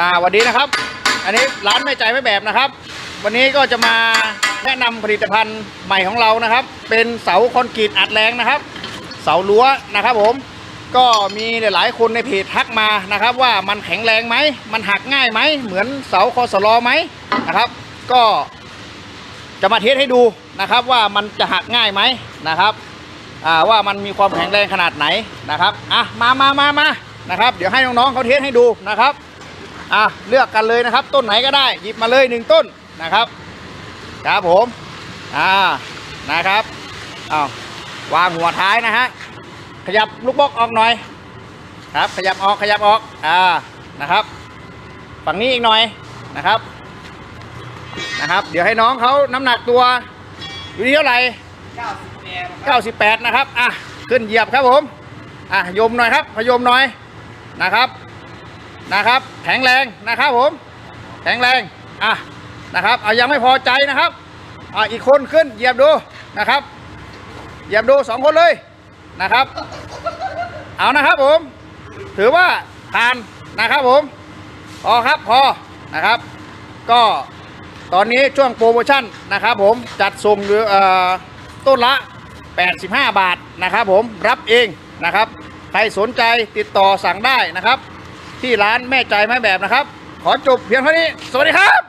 อ่าวันนี้นะครับ อันนี้ร้านไม่ใจไม่แบบนะครับ วันนี้ก็จะมาแนะนำผลิตภัณฑ์ใหม่ของเรานะครับ เป็นเสาคอนกรีตอัดแรงนะครับ เสารั้วนะครับผมก็มีหลายๆคนในเพจทักมานะครับ ว่ามันแข็งแรงไหมมันหักง่ายไหมเหมือนเสาคอสลอไหมนะครับ ก็จะมาเทสให้ดูนะครับ ว่ามันจะหักง่ายไหมนะครับว่ามันมีความแข็งแรงขนาดไหนนะครับอะมามามามานะครับ เดี๋ยวให้น้องๆเขาเทสให้ดูนะครับ อะเลือกกันเลยนะครับ ต้นไหนก็ได้หยิบมาเลยหนึ่งต้นนะครับครับผมอ่านะครับอ้าววางหัวท้ายนะฮะขยับลูกบล็อกออกหน่อยครับขยับออกขยับออกอ่านะครับ ฝั่งนี้อีกหน่อยนะครับนะครับ เดี๋ยวให้น้องเขาน้ำหนักตัวอยู่ที่เท่าไหร่98 นะครับอะขึ้นเหยียบครับผมอะโยมหน่อยครับพยมหน่อยนะครับ นะครับ แข็งแรงนะครับผม แข็งแรงอะนะครับเอายังไม่พอใจนะครับอะอีกคนขึ้นเหยียบดูนะครับเหยียบดูสองคนเลยนะครับ เอานะครับผม ถือว่าผ่านนะครับผมพอครับพอนะครับ ก็ตอนนี้ช่วงโปรโมชั่นนะครับผมจัดส่งอยู่เอ่อต้นละ 85 บาทนะครับผมรับเองนะครับ ใครสนใจติดต่อสั่งได้นะครับ ที่ร้านแม่ใจไม้แบบนะครับ ขอจบเพียงเท่านี้ สวัสดีครับ